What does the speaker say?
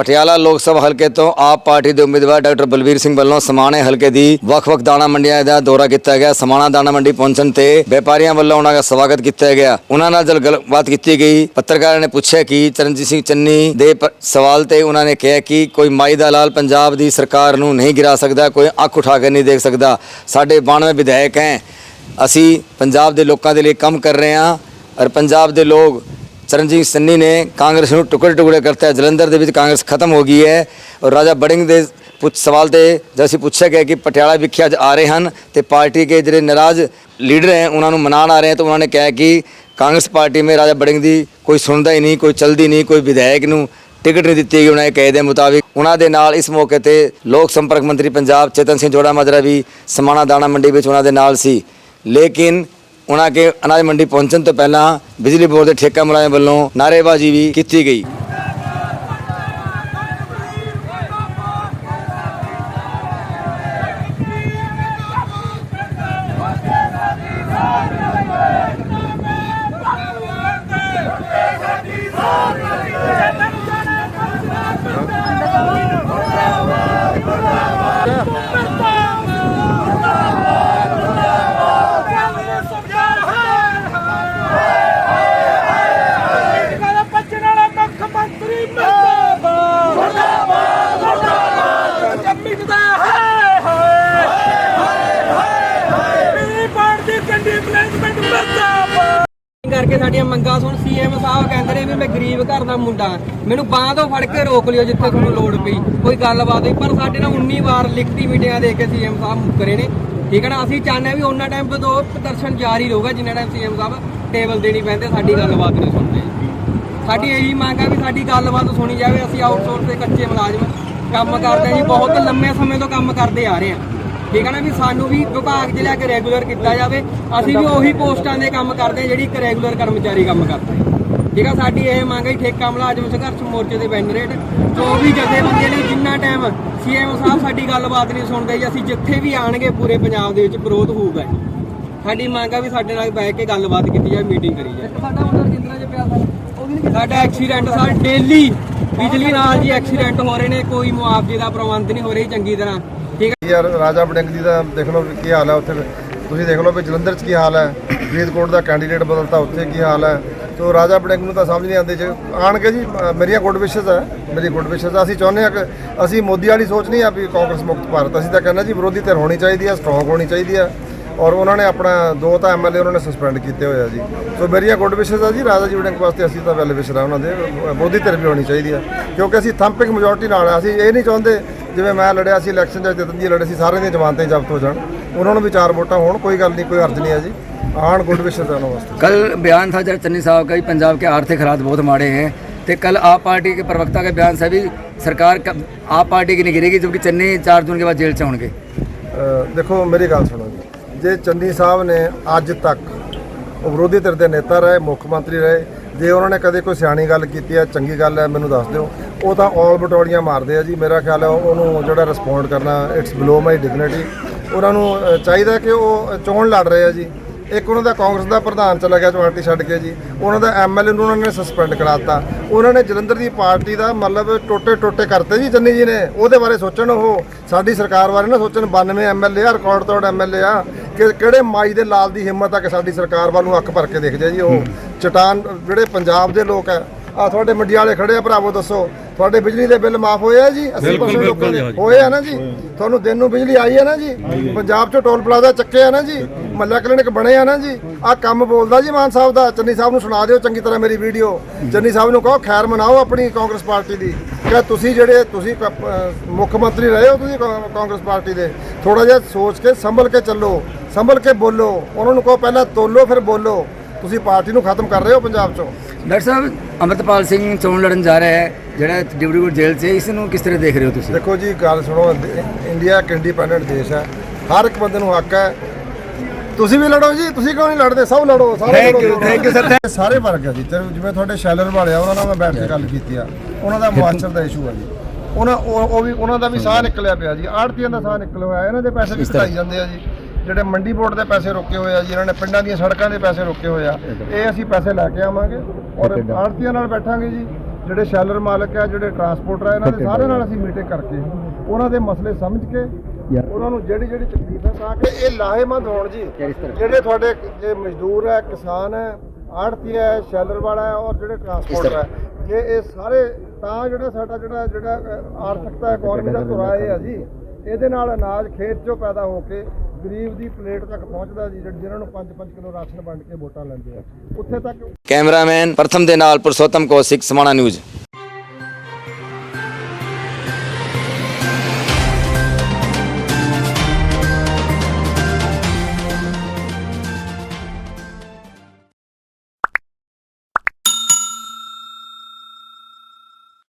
ਪਟਿਆਲਾ ਲੋਕ ਸਭਾ ਹਲਕੇ ਤੋਂ ਆਪ ਪਾਰਟੀ ਦੇ ਉਮੀਦਵਾਰ ਡਾਕਟਰ ਬਲਵੀਰ ਸਿੰਘ ਵੱਲੋਂ ਸਮਾਣੇ ਹਲਕੇ ਦੀ ਵੱਖ-ਵੱਖ ਦਾਣਾ ਮੰਡੀਆਂ ਦਾ ਦੌਰਾ ਕੀਤਾ ਗਿਆ। ਸਮਾਣਾ ਦਾਣਾ ਮੰਡੀ ਪਹੁੰਚਣ ਤੇ ਵਪਾਰੀਆਂ ਵੱਲੋਂ ਉਹਨਾਂ ਦਾ ਸਵਾਗਤ ਕੀਤਾ ਗਿਆ। ਉਹਨਾਂ ਨਾਲ ਜਦ ਗੱਲਬਾਤ ਕੀਤੀ ਗਈ। ਪੱਤਰਕਾਰਾਂ ਨੇ ਪੁੱਛਿਆ ਕਿ ਚਰਨਜੀਤ ਸਿੰਘ ਚੰਨੀ ਦੇ ਪ- ਸਵਾਲ ਤੇ ਉਹਨਾਂ ਨੇ ਕਿਹਾ ਕਿ ਕੋਈ ਮਾਈ ਦਾ ਲਾਲ ਪੰਜਾਬ ਦੀ ਸਰਕਾਰ ਨੂੰ ਨਹੀਂ ਗਿਰਾ ਸਕਦਾ, ਕੋਈ ਅੱਖ ਉਠਾ ਕੇ ਨਹੀਂ ਦੇਖ ਸਕਦਾ। ਸਾਡੇ 92 ਵਿਧਾਇਕ ਹੈ। ਅਸੀਂ ਪੰਜਾਬ ਦੇ ਲੋਕਾਂ ਦੇ ਲਈ ਕੰਮ ਕਰ ਰਹੇ ਹਾਂ ਔਰ ਪੰਜਾਬ ਦੇ ਲੋਕ ਚਰਨਜੀਤ ਸੰਨੀ ਨੇ ਕਾਂਗਰਸ ਨੂੰ ਟੁਕੜੇ ਟੁਕੜੇ ਕਰਤਾ ਹੈ। ਜਲੰਧਰ ਦੇ ਵਿੱਚ ਕਾਂਗਰਸ ਖਤਮ ਹੋ ਗਈ ਹੈ ਔਰ ਰਾਜਾ ਬੜਿੰਗ ਦੇ ਪੁੱਛ ਸਵਾਲ ਤੇ ਜਦ ਅਸੀਂ ਪੁੱਛਿਆ ਗਿਆ ਕਿ ਪਟਿਆਲਾ ਵਿਖੇ ਅੱਜ ਆ ਰਹੇ ਹਨ ਤੇ ਪਾਰਟੀ ਦੇ ਜਿਹੜੇ ਨਾਰਾਜ਼ ਲੀਡਰ ਹੈ, ਉਹਨਾਂ ਨੂੰ ਮਨਾਉਣ ਆ ਰਹੇ ਹਨ ਤਾਂ ਉਹਨਾਂ ਨੇ ਕਿਹਾ ਕਿ ਕਾਂਗਰਸ ਪਾਰਟੀ ਮੇ ਰਾਜਾ ਬੜਿੰਗ ਦੀ ਕੋਈ ਸੁਣਦਾ ਹੀ ਨਹੀਂ, ਕੋਈ ਚਲਦੀ ਨਹੀਂ, ਕੋਈ ਵਿਧਾਇਕ ਨੂੰ ਟਿਕਟ ਨਹੀਂ ਦਿੱਤੀ ਗਈ। ਉਹਨਾਂ ਦੇ ਕਹੇ ਦੇ ਮੁਤਾਬਿਕ ਉਹਨਾਂ ਦੇ ਨਾਲ ਇਸ ਮੌਕੇ ਤੇ ਲੋਕ ਸੰਪਰਕ ਮੰਤਰੀ ਪੰਜਾਬ ਚੇਤਨ ਸਿੰਘ ਜੋੜਾ ਮਾਜਰਾ ਵੀ ਸਮਾਣਾ ਦਾਣਾ ਮੰਡੀ ਵਿੱਚ ਉਹਨਾਂ ਦੇ ਨਾਲ ਸੀ। ਲੇਕਿਨ ਉਹਨਾਂ ਕੇ ਅਨਾਜ ਮੰਡੀ ਪਹੁੰਚਣ ਤੋਂ ਪਹਿਲਾਂ ਬਿਜਲੀ ਬੋਰਡ ਦੇ ਠੇਕਾ ਮੁਲਾਜ਼ਮ ਵੱਲੋਂ ਨਾਅਰੇਬਾਜ਼ੀ ਵੀ ਕੀਤੀ ਗਈ। ਕਰਕੇ ਸਾਡੀਆਂ ਮੰਗਾਂ ਸੁਣ ਸੀਐਮ ਸਾਹਿਬ ਕਹਿੰਦੇ ਨੇ ਵੀ ਮੈਂ ਗਰੀਬ ਘਰ ਦਾ ਮੁੰਡਾ। ਮੈਨੂੰ ਬਾਂਹ ਤੋਂ ਫੜ ਕੇ ਰੋਕ ਲਿਓ ਜਿੱਥੇ ਤੁਹਾਨੂੰ ਲੋੜ ਪਈ। ਕੋਈ ਗੱਲਬਾਤ ਹੋਈ ਪਰ ਸਾਡੇ ਨਾਲ 19 ਵਾਰ ਲਿਖਤੀ ਮੀਟਿੰਗਾਂ ਦੇ ਕੇ ਸੀਐਮ ਸਾਹਿਬ ਮੁੱਕਰੇ ਨੇ। ਠੀਕ ਹੈ ਨਾ? ਅਸੀਂ ਚਾਹੁੰਦੇ ਵੀ ਉਹਨਾਂ ਟਾਈਮ ਤੋਂ ਪ੍ਰਦਰਸ਼ਨ ਜਾਰੀ ਰਹੂਗਾ, ਜਿੰਨਾ ਟਾਈਮ ਸੀਐਮ ਸਾਹਿਬ ਟੇਬਲ ਦੇਣੀ ਪੈਂਦੇ ਸਾਡੀ ਗੱਲਬਾਤ ਨਹੀਂ ਸੁਣਦੇ। ਸਾਡੀ ਇਹੀ ਮੰਗ ਆ ਵੀ ਸਾਡੀ ਗੱਲਬਾਤ ਸੁਣੀ ਜਾਵੇ, ਅਸੀਂ ਆਊਟਸੋਰਸ ਦੇ ਕੱਚੇ ਮੁਲਾਜ਼ਮ ਕੰਮ ਕਰਦੇ ਹਾਂ ਜੀ, ਬਹੁਤ ਲੰਮੇ ਸਮੇਂ ਤੋਂ ਕੰਮ ਕਰਦੇ ਆ ਰਹੇ ਹਾਂ। ਠੀਕ ਹੈ ਨਾ ਵੀ ਸਾਨੂੰ ਵੀ ਵਿਭਾਗ 'ਚ ਲਿਆ ਕੇ ਰੈਗੂਲਰ ਕੀਤਾ ਜਾਵੇ। ਅਸੀਂ ਵੀ ਉਹੀ ਪੋਸਟਾਂ ਦੇ ਕੰਮ ਕਰਦੇ ਹਾਂ ਜਿਹੜੀ ਇੱਕ ਰੈਗੂਲਰ ਕਰਮਚਾਰੀ ਕੰਮ ਕਰਦਾ ਹੈ। ਠੀਕ ਆ ਸਾਡੀ ਇਹ ਮੰਗ ਹੈ ਠੇਕਾ ਮੁਲਾਜ਼ਮ ਸੰਘਰਸ਼ ਮੋਰਚੇ ਦੇ ਬੈਨਰ ਹੇਠ। ਜੋ ਵੀ ਜਥੇਬੰਦੀਆਂ ਨੇ ਜਿੰਨਾ ਟਾਈਮ ਸੀਐਮ ਸਾਹਿਬ ਸਾਡੀ ਗੱਲਬਾਤ ਨਹੀਂ ਸੁਣਦੇ ਜੀ ਅਸੀਂ ਜਿੱਥੇ ਵੀ ਆਣਗੇ ਪੂਰੇ ਪੰਜਾਬ ਦੇ ਵਿੱਚ ਵਿਰੋਧ ਹੋਊਗਾ ਸਾਡੀ ਮੰਗ ਆ ਵੀ ਸਾਡੇ ਨਾਲ ਬੈਠ ਕੇ ਗੱਲਬਾਤ ਕੀਤੀ ਜਾਵੇ ਮੀਟਿੰਗ ਕਰੀ ਜਾਵੇ। ਸਾਡਾ ਮੁੰਡਾ ਰਜਿੰਦਰਾ ਚ ਪਿਆ ਨਹੀਂ ਸਾਡਾ ਐਕਸੀਡੈਂਟ ਸਾਲ ਡੇਲੀ ਬਿਜਲੀ ਨਾਲ ਜੀ ਐਕਸੀਡੈਂਟ ਹੋ ਰਹੇ ਨੇ ਕੋਈ ਮੁਆਵਜ਼ੇ ਦਾ ਪ੍ਰਬੰਧ ਨਹੀਂ ਹੋ ਰਹੀ ਚੰਗੀ ਤਰ੍ਹਾਂ। ਠੀਕ ਹੈ ਯਾਰ, ਰਾਜਾ ਬੜਿੰਗ ਜੀ ਦਾ ਦੇਖ ਲਓ ਵੀ ਕੀ ਹਾਲ ਹੈ ਉੱਥੇ। ਤੁਸੀਂ ਦੇਖ ਲਓ ਵੀ ਜਲੰਧਰ 'ਚ ਕੀ ਹਾਲ ਹੈ। ਫਰੀਦਕੋਟ ਦਾ ਕੈਂਡੀਡੇਟ ਬਦਲਤਾ, ਉੱਥੇ ਕੀ ਹਾਲ ਹੈ। ਤੋ ਰਾਜਾ ਬੜਿੰਗ ਨੂੰ ਤਾਂ ਸਮਝ ਨਹੀਂ ਆਉਂਦੀ ਜੇ। ਆਣਗੇ ਜੀ ਮੇਰੀਆਂ ਗੁੱਡ ਵਿਸ਼ੇਸ ਹੈ। ਮੇਰੀ ਗੁੱਡ ਵਿਸ਼ੇਸ ਅਸੀਂ ਚਾਹੁੰਦੇ ਹਾਂ ਕਿ ਅਸੀਂ ਮੋਦੀ ਵਾਲੀ ਸੋਚ ਨਹੀਂ ਆ ਵੀ ਕਾਂਗਰਸ ਮੁਕਤ ਭਾਰਤ। ਅਸੀਂ ਤਾਂ ਕਹਿੰਦੇ ਜੀ, ਵਿਰੋਧੀ ਧਿਰ ਹੋਣੀ ਚਾਹੀਦੀ ਹੈ ਸਟਰੋਂਗ ਹੋਣੀ ਚਾਹੀਦੀ ਹੈ। ਔਰ ਉਹਨਾਂ ਨੇ ਆਪਣਾ ਦੋ ਤਾਂ ਐਮਐਲਏ ਉਹਨਾਂ ਨੇ ਸਸਪੈਂਡ ਕੀਤੇ ਹੋਏ ਆ ਜੀ। ਸੋ ਮੇਰੀਆਂ ਗੁੱਡ ਵਿਸ਼ੇਸ ਆ ਜੀ। ਰਾਜਾ ਜੀ ਵੜਿੰਗ ਵਾਸਤੇ ਅਸੀਂ ਤਾਂ ਵੈਲ ਵਿਸ਼ ਉਹਨਾਂ ਦੇ। ਮੋਦੀ ਧਿਰ ਵੀ ਹੋਣੀ ਚਾਹੀਦੀ ਹੈ। ਕਿਉਂਕਿ ਅਸੀਂ ਥੰਪਿੰਗ ਮੈਜੋਰਟੀ ਨਾਲ ਅਸੀਂ ਇਹ ਨਹੀਂ ਚਾਹੁੰਦੇ ਜਿਵੇਂ ਮੈਂ ਲੜਿਆ ਸੀ ਇਲੈਕਸ਼ਨ ਚ ਜਤਨ ਜੀ ਲੜੇ ਸੀ ਸਾਰਿਆਂ ਦੀਆਂ ਜ਼ਮਾਨਤਾਂ ਹੀ ਜ਼ਬਤ ਹੋ ਜਾਣ ਉਹਨਾਂ ਨੂੰ ਵੀ ਚਾਰ ਵੋਟਾਂ ਹੋਣ ਕੋਈ ਗੱਲ ਨਹੀਂ ਕੋਈ ਅਰਜ਼ ਨਹੀਂ ਹੈ ਜੀ ਆਣ ਗੁੱਡ ਵਿਸ਼ੇਸ ਉਹਨਾਂ ਵਾਸਤੇ कल बयान था जब चन्नी साहब का कि पंजाब के आर्थिक हालात बहुत माड़े हैं तो कल आप पार्टी के प्रवक्ता का बयान से भी सरकार का आप पार्टी की नहीं गिरेगी जबकि चन्नी चार जून के बाद जेल से होंगे ਅ, ਦੇਖੋ ਮੇਰੀ ਗੱਲ ਸੁਣੋ ਜੀ ਜੇ ਚੰਨੀ ਸਾਹਿਬ ਨੇ ਅੱਜ ਤੱਕ ਉਹ ਵਿਰੋਧੀ ਧਿਰ ਦੇ ਨੇਤਾ ਰਹੇ ਮੁੱਖ ਮੰਤਰੀ ਰਹੇ ਜੇ ਉਹਨਾਂ ਨੇ ਕਦੇ ਕੋਈ ਸਿਆਣੀ ਗੱਲ ਕੀਤੀ ਹੈ ਚੰਗੀ ਗੱਲ ਹੈ ਮੈਨੂੰ ਦੱਸ ਦਿਓ ਉਹ ਤਾਂ ਔਲ ਬਟੋਲੀਆਂ ਮਾਰਦੇ ਆ ਜੀ ਮੇਰਾ ਖਿਆਲ ਹੈ ਉਹਨੂੰ ਜਿਹੜਾ ਰਿਸਪੌਂਡ ਕਰਨਾ ਇਟਸ ਬਿਲੋ ਮਾਈ ਡਿਗਨਿਟੀ ਉਹਨਾਂ ਨੂੰ ਚਾਹੀਦਾ ਕਿ ਉਹ ਚੋਣ ਲੜ ਰਹੇ ਆ ਜੀ। ਇੱਕ ਉਹਨਾਂ ਦਾ ਕਾਂਗਰਸ ਦਾ ਪ੍ਰਧਾਨ ਚਲਾ ਗਿਆ ਪਾਰਟੀ ਛੱਡ ਕੇ ਜੀ। ਉਹਨਾਂ ਦਾ ਐਮਐਲਏ ਨੂੰ ਉਹਨਾਂ ਨੇ ਸਸਪੈਂਡ ਕਰਾਤਾ ਉਹਨਾਂ ਨੇ ਜਲੰਧਰ ਦੀ ਪਾਰਟੀ ਦਾ ਮਤਲਬ ਟੋਟੇ ਟੋਟੇ ਕਰਤੇ ਜੀ ਚੰਨੀ ਜੀ ਨੇ। ਉਹਦੇ ਬਾਰੇ ਸੋਚਣ ਉਹ। ਸਾਡੀ ਸਰਕਾਰ ਬਾਰੇ ਨਾ ਸੋਚਣ 92 ਐਮਐਲਏ ਆ ਰਿਕਾਰਡ ਤੋੜ ਐਮਐਲਏ ਆ। ਕਿ ਕਿਹੜੇ ਮਾਈ ਦੇ ਲਾਲ ਦੀ ਹਿੰਮਤ ਆ ਕਿ ਸਾਡੀ ਸਰਕਾਰ ਵੱਲ ਨੂੰ ਅੱਖ ਭਰ ਕੇ ਦੇਖਦੇ ਜੀ ਉਹ। ਚਟਾਨ ਜਿਹੜੇ ਪੰਜਾਬ ਦੇ ਲੋਕ ਆ ਆ ਤੁਹਾਡੇ ਮੰਡੀ ਵਾਲੇ ਖੜੇ ਆ ਭਰਾਵੋ ਦੱਸੋ। ਤੁਹਾਡੇ ਬਿਜਲੀ ਦੇ ਬਿੱਲ ਮਾਫ ਹੋਏ ਆ ਜੀ? 80% ਲੋਕਾਂ ਦੇ ਹੋਏ ਆ ਨਾ ਜੀ? ਤੁਹਾਨੂੰ ਦਿਨ ਨੂੰ ਬਿਜਲੀ ਆਈ ਹੈ ਨਾ ਜੀ? ਪੰਜਾਬ 'ਚ ਟੋਲ ਪਲਾਜ਼ਾ ਚੱਕੇ ਆ ਨਾ ਜੀ? ਮੱਲਾ ਕਲੀਨਿਕ ਬਣੇ ਆ ਨਾ ਜੀ? ਆ ਕੰਮ ਬੋਲਦਾ ਜੀ ਮਾਨ ਸਾਹਿਬ ਦਾ। ਚੰਨੀ ਸਾਹਿਬ ਨੂੰ ਸੁਣਾ ਦਿਓ ਚੰਗੀ ਤਰ੍ਹਾਂ ਮੇਰੀ ਵੀਡੀਓ। ਚੰਨੀ ਸਾਹਿਬ ਨੂੰ ਕਹੋ ਖੈਰ ਮਨਾਓ ਆਪਣੀ ਕਾਂਗਰਸ ਪਾਰਟੀ ਦੀ। ਕਿ ਤੁਸੀਂ ਜਿਹੜੇ ਤੁਸੀਂ ਮੁੱਖ ਮੰਤਰੀ ਰਹੇ ਹੋ ਤੁਸੀਂ ਕਾਂਗਰਸ ਪਾਰਟੀ ਦੇ। ਥੋੜਾ ਜਿਹਾ ਸੋਚ ਕੇ ਸੰਭਲ ਕੇ ਚੱਲੋ ਸੰਭਲ ਕੇ ਬੋਲੋ। ਉਹਨਾਂ ਨੂੰ ਕਹੋ ਪਹਿਲਾਂ ਤੋਲੋ ਫਿਰ ਬੋਲੋ। ਤੁਸੀਂ ਪਾਰਟੀ ਨੂੰ ਖਤਮ ਕਰ ਰਹੇ ਹੋ ਪੰਜਾਬ 'ਚੋਂ। ਡਾਕਟਰ ਸਾਹਿਬ ਅਮਰਤਪਾਲ ਸਿੰਘ ਚੋਣ ਲੜਨ ਜਾ ਰਿਹਾ ਹੈ ਜਿਹੜਾ ਡਿਬਰੂਗੜ੍ਹ ਜੇਲ੍ਹ 'ਚ ਹੈ, ਇਸ ਨੂੰ ਕਿਸ ਤਰ੍ਹਾਂ ਦੇਖ ਰਹੇ ਹੋ ਤੁਸੀਂ? ਦੇਖੋ ਜੀ ਗੱਲ ਸੁਣੋ ਇੰਡ- ਇੰਡੀਆ ਇੱਕ ਇੰਡੀਪੈਂਡੈਂਟ ਦੇਸ਼ ਹੈ। ਹਰ ਇੱਕ ਬੰਦੇ ਨੂੰ ਹੱਕ ਹੈ। ਤੁਸੀਂ ਵੀ ਲੜੋ ਜੀ ਤੁਸੀਂ ਕਿਉਂ ਨਹੀਂ ਲੜਦੇ? ਸਭ ਲੜੋ ਸਾਰੇ Thank ਲੜੋ। you, thank you sir, ਇਹ ਸਾਰੇ ਵਰਗ ਹੈ ਜੀ। ਤੇ ਜਿਵੇਂ ਤੁਹਾਡੇ ਸ਼ੈਲਰ ਵਾਲੇ ਆ ਉਹਨਾਂ ਨਾਲ ਮੈਂ ਬੈਠ ਕੇ ਗੱਲ ਕੀਤੀ ਆ। ਉਹਨਾਂ ਦਾ ਮੁਆਸ਼ਰ ਦਾ ਇਸ਼ੂ ਹੈ ਜੀ। ਉਹਨਾਂ ਉਹ ਉਹ ਵੀ ਉਹਨਾਂ ਦਾ ਵੀ ਸਾਹ ਨਿਕਲਿਆ ਪਿਆ ਜੀ। ਆੜਤੀਆਂ ਦਾ ਸਾਹ ਨਿਕਲਿਆ ਹੋਇਆ ਇਹਨਾਂ ਦੇ ਪੈਸੇ ਵੀ ਘਟਾਈ ਜਾਂਦੇ ਆ ਜੀ। ਜਿਹੜੇ ਮੰਡੀ ਬੋਰਡ ਦੇ ਪੈਸੇ ਰੋਕੇ ਹੋਏ ਆ ਜੀ ਇਹਨਾਂ ਨੇ ਪਿੰਡਾਂ ਦੀਆਂ ਸੜਕਾਂ ਦੇ ਪੈਸੇ ਰੋਕੇ ਹੋਏ ਆ ਇਹ ਅਸੀਂ ਪੈਸੇ ਲੈ ਕੇ ਆਵਾਂਗੇ। ਔਰ ਆੜਤੀਆਂ ਨਾਲ ਬੈਠਾਂਗੇ ਜੀ ਜਿਹੜੇ ਸ਼ੈਲਰ ਮਾਲਕ ਆ ਜਿਹੜੇ ਟਰਾਂਸਪੋਰਟਰ ਆ ਇਹਨਾਂ ਦੇ ਸਾਰਿਆਂ ਨਾਲ ਅਸੀਂ ਮੀਟਿੰਗ ਕਰਕੇ ਉਹਨਾਂ ਦੇ ਮਸਲੇ ਸਮਝ ਕੇ ਉਹਨਾਂ ਨੂੰ ਜਿਹੜੀ ਜਿਹੜੀ ਤਕਲੀਫ ਹੈ ਤਾਂ ਕਿ ਇਹ ਲਾਹੇਮੰਦ ਹੋਣ ਜੀ। ਜਿਹੜੇ ਤੁਹਾਡੇ ਜੇ ਮਜ਼ਦੂਰ ਹੈ ਕਿਸਾਨ ਹੈ ਆੜਤੀ ਹੈ ਸ਼ੈਲਰ ਵਾਲਾ ਹੈ ਔਰ ਜਿਹੜੇ ਟਰਾਂਸਪੋਰਟਰ ਹੈ ਜੇ ਇਹ ਸਾਰੇ ਤਾਂ ਜਿਹੜਾ ਸਾਡਾ ਜਿਹੜਾ ਜਿਹੜਾ ਆਰਥਿਕਤਾ ਇਕਨੋਮੀ ਦਾ ਧੁਰਾ ਇਹ ਆ ਜੀ ਇਹਦੇ ਨਾਲ ਅਨਾਜ ਖੇਤ 'ਚੋਂ ਪੈਦਾ ਹੋ ਕੇ ਗਰੀਬ ਦੀ ਪਲੇਟ ਤੱਕ ਪਹੁੰਚਦਾ ਜੀ, ਜਿਹੜੇ- ਨੂੰ 5-5 ਕਿਲੋ ਰਾਸ਼ਨ ਵੰਡ ਕੇ ਵੋਟਾਂ ਲੈਂਦੇ ਆ। ਉੱਥੇ ਤੱਕ ਕੈਮਰਾਮੈਨ ਪ੍ਰਥਮ ਦੇ ਨਾਲ ਪੁਰਸ਼ੋਤਮ ਕੌਸ਼ਿਕ, ਸਮਾਣਾ ਨਿਊਜ਼।